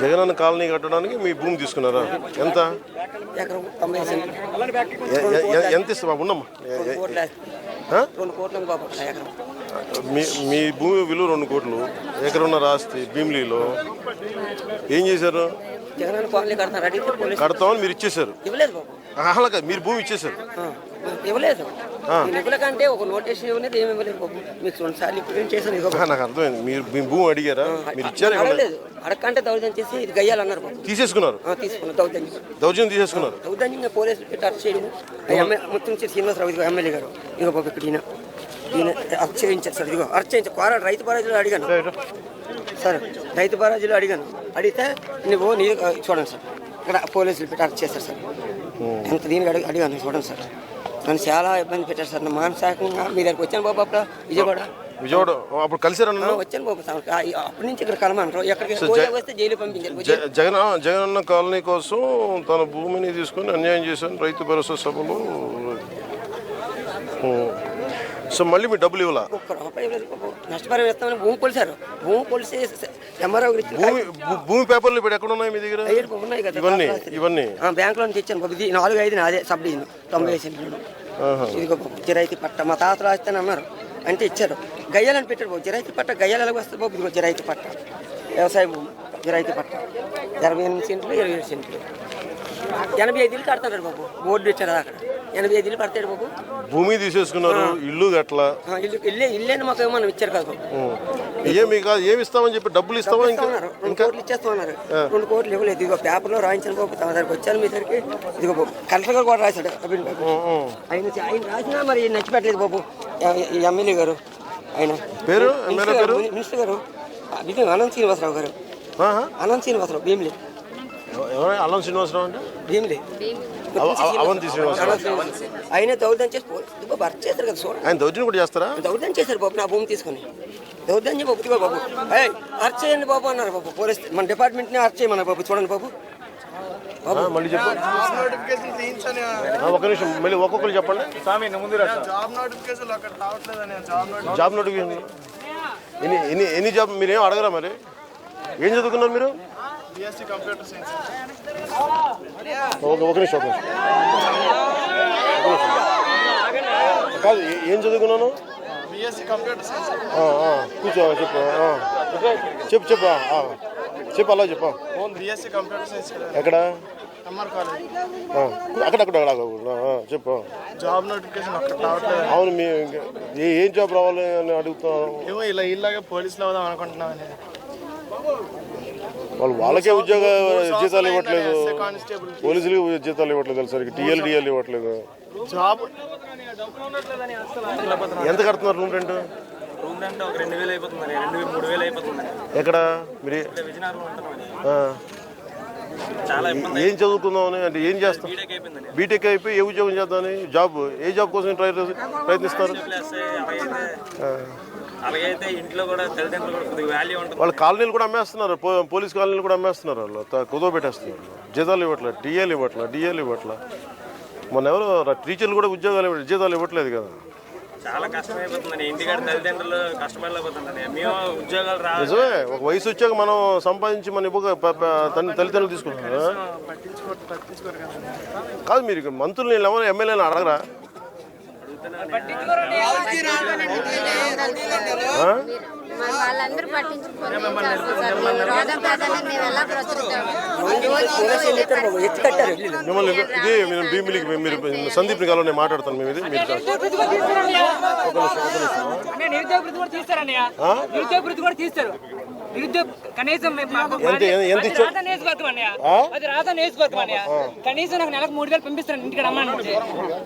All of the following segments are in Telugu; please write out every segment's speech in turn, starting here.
జగనన్న కాలనీ కట్టడానికి మీ భూమి తీసుకున్నారా? ఎంత? ఎంత ఎకరం. మీ మీ భూమి విలువ రెండు కోట్లు. ఎకరున్నర ఆస్తి భీమిలీలో. ఏం చేశారు? కడతామని మీరు ఇచ్చేశారు. అలాగే మీరు భూమి ఇచ్చేశారు. ఇవ్వలేదు. ఇవ్వలేకంటే ఒక నోటీస్ ఇవ్వలేదు ఏమి ఇవ్వలేదు మీకు రెండు సార్లు ఇప్పుడు చేశాను ఇవ్వ నాకు అర్థమైంది. మీరు మీ భూమి అడిగారా? మీరు ఇచ్చారా? అడగలేదు. అడగంటే దౌర్జన్యం చేసి ఇది గయ్యాలన్నారు బాబు. తీసేసుకున్నారు? తీసుకున్నాం దౌర్జన్యం. దౌర్జన్యం తీసేసుకున్నారు? దౌర్జన్యంగా పోలీసులు పెట్టి అరెస్ట్ చేయడం. మొత్తం శ్రీనివాసరావు ఇదిగో ఎమ్మెల్యే గారు. ఇదిగో బాబు ఇక్కడ ఈయన. ఈయన అరెస్ట్ చేయించారు సార్. ఇదిగో అరెస్ట్ చేయించారు. కోరా రైతు బరాజులో అడిగాను. సార్ రైతు బరాజులో అడిగాను. అడిగితే నువ్వు నీ చూడండి సార్. ఇక్కడ పోలీసులు పెట్టి అరెస్ట్ చేశారు సార్. ఎంత దీనికి అడిగి అడిగాను చూడండి సార్. నన్ను చాలా ఇబ్బంది పెట్టారు సార్. నా మానసికంగా మీ దగ్గరికి వచ్చాను బాబు అప్పుడు. విజయవాడ. విజయవాడ అప్పుడు కలిసారా వచ్చాను బాబు అప్పటి నుంచి ఇక్కడ కలమంటారు. ఎక్కడికి వస్తే జైలు పంపించారు. జగన్ జగనన్న కాలనీ కోసం తన భూమిని తీసుకొని అన్యాయం చేశాను. రైతు భరోసా సభలో. సో మళ్ళీ మీ డబ్బులు ఇవ్వాల? ఒక్క రూపాయి నష్టపరిహారం ఇస్తామని భూమి కొలిసారు భూమి కొలిసి ఎంఆర్ఓ భూమి భూమి పేపర్లు ఇప్పుడు ఎక్కడ ఉన్నాయి మీ దగ్గర? ఉన్నాయి కదా. ఇవన్నీ ఇవన్నీ. బ్యాంకులో నుంచి ఇచ్చాను ఇది నాలుగు ఐదు నాదే సబ్ డివిజన్ తొంభై సెంట్లు. ఇదిగో జిరాయితీ పట్ట. మా తాతలు రాస్తాను అన్నారు అంటే ఇచ్చారు. గయ్యాలని పెట్టారు బాబు. జిరాయితీ పట్ట గయ్యాలు ఎలాగ వస్తుంది బాబు. ఇదిగో జిరాయితీ పట్ట. వ్యవసాయ భూమి జిరాయితీ పట్ట. ఇరవై ఎనిమిది సెంట్లు ఇరవై ఏడు సెంట్లు. ఎనభై ఐదులు కడతాడు బాబు. బోర్డు ఇచ్చారు అక్కడ. ఎనభై ఐదులు పడతాడు బాబు. భూమి తీసేసుకున్నారు. ఇల్లు గట్ల. ఇల్లు ఇల్లే ఇల్లేని మాకు ఏమన్నా ఇచ్చారు కదా బాబు. ఏమి కాదు ఏమి ఇస్తామని చెప్పి డబ్బులు ఇస్తావా ఇంకా? రెండు కోట్లు ఇచ్చేస్తామన్నారు రెండు కోట్లు ఇవ్వలేదు. ఇదిగో పేపర్లో రాయించిన బాబు. తమ దగ్గరికి వచ్చాను మీ దగ్గరికి. ఇదిగో బాబు. కలెక్టర్ గారు కూడా రాశాడు. ఆయన ఆయన రాసినా మరి నచ్చి పెట్టలేదు బాబు. ఎమ్మెల్యే గారు. ఆయన. పేరు? మినిస్టర్ గారు ఇది అనంత్ శ్రీనివాసరావు గారు. అనంత్ శ్రీనివాసరావు భీమిలి. అల్లం శ్రీనివాసరావు అంటే? భీమిలి. అవంతి శ్రీనివాసరావు. ఆయనే దౌర్జన్యం చేసి అరెస్ట్ చేశారు కదా చూడండి ఆయన దౌర్జన్యం కూడా చేస్తారా? దౌర్జన్యం చేశారు బాబు నా భూమి తీసుకొని. దౌర్జన్యం బాబు ఇదిగో బాబు. ఏయ్ అరెస్ట్ చేయండి బాబు అన్నారు బాబు పోలీస్ మన డిపార్ట్మెంట్ని అరెస్ట్ చేయమన్నారు బాబు చూడండి బాబు. మళ్ళీ చెప్పు నోటిఫికేషన్ చేయించని ఆ, ఒక్క నిమిషం మళ్ళీ ఒక్కొక్కరు చెప్పండి. జాబ్ నోటిఫికేషన్ అక్కడ రావట్లేదని జాబ్ నోటిఫికేషన్ జాబ్ నోటిఫికేషన్ ఎన్ని ఎన్ని ఎన్ని జాబ్ మీరు ఏం అడగరా మరి? ఏం చదువుకున్నారు మీరు? బీఎస్సీ కంప్యూటర్ సైన్స్ ఒక నిమిషం కాదు ఏ- చదువుకున్నాను? కూర్చో చెప్పు. చెప్పు చెప్పు. చెప్పు అలా చెప్పు. ఎక్కడ? అక్కడక్కడ చెప్పు. జాబ్ నోటిఫికేషన్ అవును మీ ఏ- జాబ్ రావాలి అని అడుగుతాను ఏమో ఇలా ఇలాగే పోలీసులు అవుదాం అనుకుంటున్నామని. వాళ్ళు వాళ్ళకే ఉద్యోగ జీతాలు ఇవ్వట్లేదు పోలీసులకి జీతాలు ఇవ్వట్లేదు సరికి టీఎల్ డిఎల్ ఇవ్వట్లేదు జాబ్ ఎంత కడుతున్నారు రూమ్ రెంట్ రూమ్ రెంట్ ఒక రెండు వేలు అయిపోతుందని రెండు వేలు మూడు వేలు అయిపోతుందని ఎక్కడ మీరు ఏం చదువుకుందామని అంటే ఏం చేస్తాం బీటెక్ అయిపోయి ఏ ఉద్యోగం చేద్దామని జాబ్ ఏ జాబ్ కోసం ట్రై ప్రయత్నిస్తారు అలాగైతే ఇంట్లో కూడా తల్లిదండ్రులు కూడా కొద్దిగా వాల్యూ ఉంటుంది. వాళ్ళ కాలనీలు కూడా అమ్మేస్తున్నారు. పో- పోలీస్ కాలనీలు కూడా అమ్మేస్తున్నారు వాళ్ళు. కుదవ పెట్టేస్తున్నారు. జీతాలు ఇవ్వట్లేదు టీఏలు ఇవ్వట్లేదు డిఏలు ఇవ్వట్లేదు మొన్న ఎవరు టీచర్లు కూడా ఉద్యోగాలు ఇవ్వ- జీతాలు ఇవ్వట్లేదు కదా. చాలా కష్టమైపోతుందని ఇంటికాడ తల్లిదండ్రులు మేము ఉద్యోగాలు రా నిజమే. ఒక వయసు వచ్చాక మనం సంపాదించి మన ఇవ్వక తల్లి తల్లిదండ్రులు తీసుకుంటున్నారు కదా. కాదు. మీరు మంత్రులు నేను ఎవరు ఎమ్మెల్యేని అడగరా? వాళ్ళందరూ ఇల్లు మిమ్మల్ని ఇది మీరు భీమిలికి మీరు సందీప్ని కావాలి నేను మాట్లాడతాను మేము ఇది మీరు తీస్తారన్నయ్య. కూడా తీస్తారు. కనీసం ఎంత అది ఇచ్చారు? రాజా నియోజకవర్గం అన్నయ్య అది రాజా నియోజకవర్గం అన్నయ్య కనీసం నాకు నెలకు మూడు వేలు పంపిస్తాను ఇంటికి రమ్మని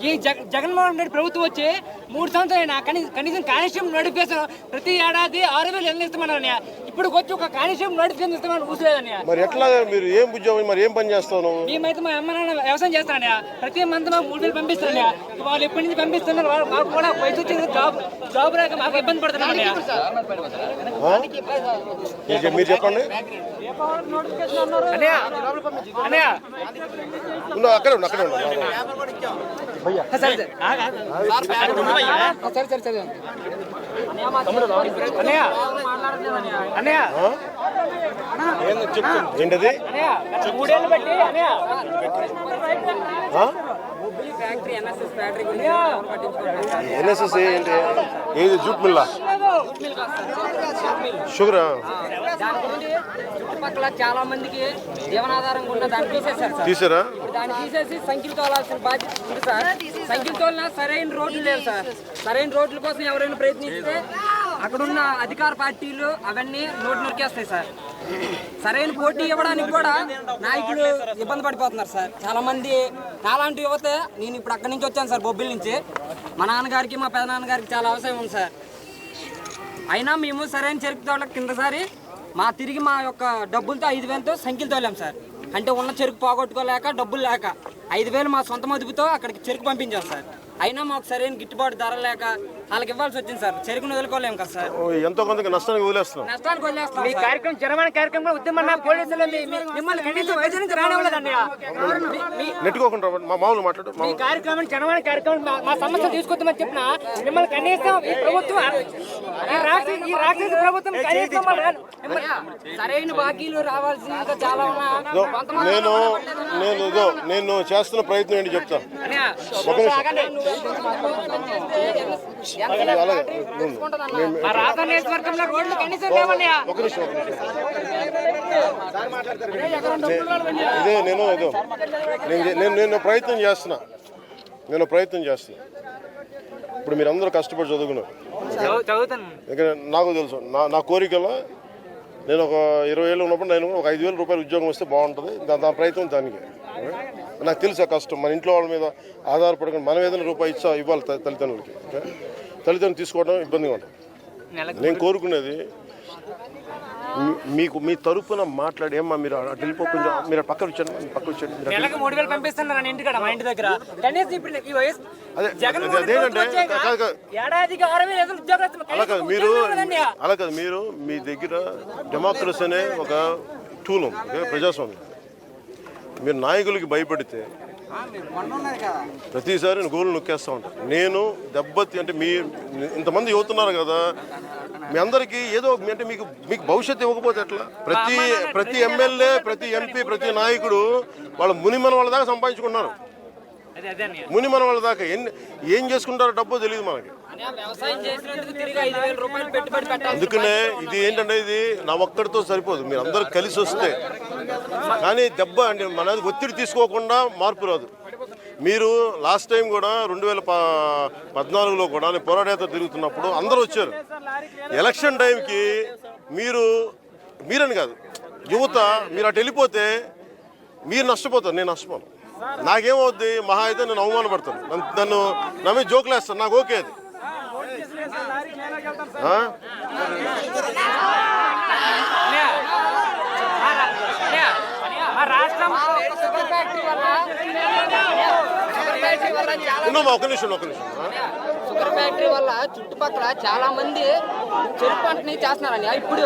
ఈ జగ- జగన్మోహన్ రెడ్డి ప్రభుత్వం వచ్చి మూడు సంవత్సరాలు కనీసం కనీసం కానిస్టేబుల్ నోటిఫికేషన్ ప్రతి ఏడాది ఆరు వేలు ఎన్ని ఇస్తామన్నారు అన్నయ్య. ఇప్పుడు వచ్చి ఒక కానిస్టేబుల్ నోటిఫికేషన్ ఇస్తామని మరి ఎట్లా మీరు ఏం ఉద్యోగం మరి ఏం పని చేస్తావు నువ్వు మేమైతే మా అమ్మ నాన్న వ్యవసాయం చేస్తానయ్య ప్రతి మంత్ మాకు మూడు వేలు పంపిస్తారన్నయ్య వాళ్ళు ఎప్పటి నుంచి పంపిస్తున్నారు? వాళ్ళు మాకు కూడా వయసు వచ్చింది జాబ్ జాబ్ రాక మాకు ఇబ్బంది పడుతున్నాం మీరు చెప్పండి. అక్కడే ఉండు అక్కడే ఉండు. సరే సరే సరే. ఏంటది? మూడేళ్ళు బట్టి ఎన్ఎస్ఎస్ ఏంటి? ఏది? జూట్ మిల్లా? షుగరా? దాని గురించి చుట్టుపక్కల చాలా మందికి జీవనాధారంగా ఉన్న దాన్ని తీసేశారు సార్. తీసారా? దాన్ని తీసేసి సంఖ్యలు తోలాల్సిన బాధ్యత ఉంది సార్. సంఖ్యలు తోలినా సరైన రోడ్లు లేవు సార్. సరైన రోడ్ల కోసం ఎవరైనా ప్రయత్నిస్తే అక్కడున్న అధికార పార్టీలు అవన్నీ నోటు నొక్కేస్తాయి సార్. సరైన పోటీ ఇవ్వడానికి కూడా నాయకులు ఇబ్బంది పడిపోతున్నారు సార్. చాలా మంది నాలాంటి యువత నేను ఇప్పుడు అక్కడి నుంచి వచ్చాను సార్ బొబ్బిల్ నుంచి. మా నాన్నగారికి మా పెదనాన్నగారికి చాలా అవసరం ఉంది సార్. అయినా మేము సరైన చెరుకు తోట కిందసారి మా తిరిగి మా యొక్క డబ్బులతో ఐదు వేలతో సంఖ్యలు తోలాం సార్. అంటే ఉన్న చెరుకు పోగొట్టుకోలేక డబ్బులు లేక ఐదు వేలు మా సొంత మదుపుతో అక్కడికి చెరుకు పంపించాం సార్. అయినా మాకు సరైన గిట్టుబాటు ధర లేక వాళ్ళకి ఇవ్వాల్సి వచ్చింది సార్. చెరుకును వదులుకోలేము కదా సార్. ఓ, ఎంతో కొంత నష్టానికి వదిలేస్తున్నాం. నష్టానికి వదిలేస్తాం మీ కార్యక్రమం జనమైన కార్యక్రమం ఉద్యమన్న పోలీసులు మీ- మీ- మిమ్మల్ని కనీసం వైద్యం నుంచి రానివ్వలేదన్నయ్య మీ- మీ- నెట్టుకోకుండా మా మామూలు మాట్లాడు మీ. కార్యక్రమం జనమైన కార్యక్రమం మా- సమస్య తీసుకొద్దామని చెప్పిన మిమ్మల్ని కనీసం ఈ ప్రభుత్వం ఈ రాక్షస ప్రభుత్వం కనీసం సరైన బాకీలు రావాల్సిన ఇంకా చాలా నేను నేను ఇదో నేను చేస్తున్న ప్రయత్నం ఏంటి చెప్తాను అలాగే ఇదే నేను ఇదో నేను నేను ప్రయత్నం చేస్తున్నా నేను ప్రయత్నం చేస్తున్నా ఇప్పుడు మీరు అందరూ కష్టపడి చదువుకున్నారు నాకు తెలుసు నా నా కోరికలో నేను ఒక ఇరవై ఏళ్ళు ఉన్నప్పుడు నేను ఒక ఐదు వేల రూపాయలు ఉద్యోగం వస్తే బాగుంటుంది. దాని ప్రయత్నం దానికి. నాకు తెలుసు కష్టం. మన ఇంట్లో వాళ్ళ మీద ఆధారపడకుండా మనం ఏదైనా రూపాయి ఇచ్చా ఇవ్వాలి తల్లిదండ్రులకి? తల్లిదండ్రులు తీసుకోవడం ఇబ్బందిగా ఉంటుంది. నేను కోరుకునేది మీకు మీ తరపున మాట్లాడి ఏమ్మా మీరు అటు వెళ్ళిపో కొంచెం మీరు పక్కన వచ్చాను పక్కన నెలకు మూడు వేలు పంపిస్తున్నారు మా ఇంటి దగ్గర? కనీసం ఇప్పుడు ఈ వయసు ఉద్యోగస్తులు అలా కాదు మీరు. అలా కాదు మీరు మీ దగ్గర డెమోక్రసీ అనే ఒక టూల్ ఉంది? ప్రజాస్వామ్యం. మీరు నాయకులకి భయపడితే ప్రతిసారి గోలు నొక్కేస్తూ ఉంటారు నేను దెబ్బతి అంటే మీ ఇంతమంది యువతున్నారు కదా మీ అందరికీ ఏదో అంటే మీకు మీకు భవిష్యత్తు ఇవ్వకపోతే ఎట్లా? ప్రతి ప్రతి ఎమ్మెల్యే ప్రతి ఎంపీ ప్రతి నాయకుడు వాళ్ళ మునిమన వాళ్ళ దాకా సంపాదించుకున్నారు. మునిమన వాళ్ళ దాకా ఎన్ని ఏం చేసుకుంటారో డబ్బో తెలియదు మనకి. అందుకనే ఇది ఏంటంటే ఇది నా ఒక్కడితో సరిపోదు. మీరు అందరూ కలిసి వస్తే. కానీ దెబ్బ అంటే మనది ఒత్తిడి తీసుకోకుండా మార్పు రాదు. మీరు లాస్ట్ టైం కూడా రెండు వేల పద్నాలుగులో కూడా నేను పోరాటేత తిరుగుతున్నప్పుడు అందరూ వచ్చారు. ఎలక్షన్ టైంకి మీరు మీరని కాదు యువత మీరు అటు వెళ్ళిపోతే మీరు నష్టపోతారు నేను నష్టపోను. నాకేమవుద్ది? మహా అయితే నేను అవమానపడతాను. నన్ను నన్ను నా మీద జోకులు వేస్తాను నాకు ఓకే అది. ఉన్నామా ఒక నిమిషం ఒక నిమిషం? షుగర్ ఫ్యాక్టరీ వల్ల చుట్టుపక్కల చాలా మంది చెరుకు పంటని చేస్తున్నారని ఇప్పుడు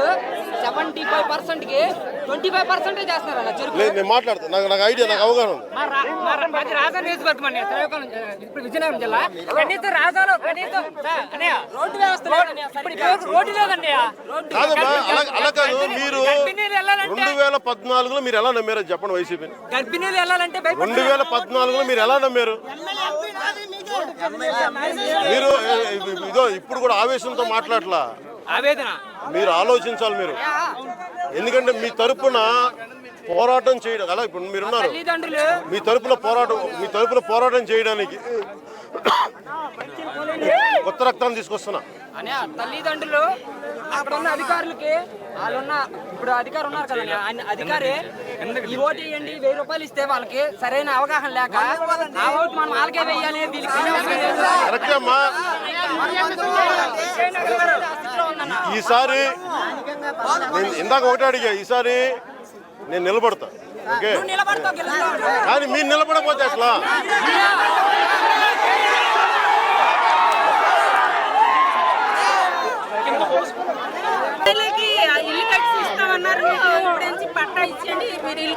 సెవెంటీ ఫైవ్ పర్సెంట్కి ట్వంటీ ఫైవ్ పర్సెంట్ చేస్తున్నారన్న చెరుకు లేదు నేను మాట్లాడతాను నాకు నాకు ఐడియా నాకు అవగాహన ఉంది. మా రా- మా రా- మాది రాజా నియోజకవర్గం అండి. శ్రీకాకుళం జిల్లా. ఇప్పుడు విజయనగరం జిల్లా. కనీసం రాజాలో కనీసం సార్, అన్నయ్య, రోడ్డు వ్యవస్థ లేదన్నయ్య. ఇప్పుడు ఇప్పుడు రోడ్డు లేదండి రోడ్డు కాదమ్మా అలా అలా కాదు. గర్భిణీ- మీరు గర్భిణీలు వెళ్ళాలంటే రెండు వేల పద్నాలుగులో మీరు ఎలా నమ్మారో చెప్పండి వైసీపీని. గర్భిణీలు వెళ్ళాలంటే రెండు. వేల పద్నాలుగులో మీరు ఎలా నమ్మారు? మీరు ఏ, ఇదో ఇప్పుడు కూడా ఆవేశంతో మాట్లాడలా. ఆవేదన. మీరు ఆలోచించాలి మీరు. ఎందుకంటే మీ తరపున పోరాటం చేయడం అలా ఇప్పుడు మీరున్నారు. మీ తరపున పోరాటం మీ తరపున పోరాటం చేయడానికి కొత్త రక్తాన్ని తీసుకొస్తున్నా. అనే తల్లిదండ్రులు అక్కడ ఉన్న అధికారులకి వాళ్ళున్న ఇప్పుడు అధికారు ఉన్నారు కదా అధికారి ఈ ఓటు వేయండి వెయ్యి రూపాయలు ఇస్తే వాళ్ళకి సరైన అవగాహన లేక ఆ ఓటు మనం వాళ్ళకే వేయాలి. ఈసారి నేను ఇందాక ఒకటే అడిగా ఈసారి నేను నిలబడతా. ఓకే. కానీ మీరు నిలబడకపోతే ఎట్లా? పిల్లలకి ఆ ఇల్లు కట్టి ఇస్తామన్నారు ఇప్పుడు నుంచి పట్టా ఇచ్చేయండి మీరు ఇల్లు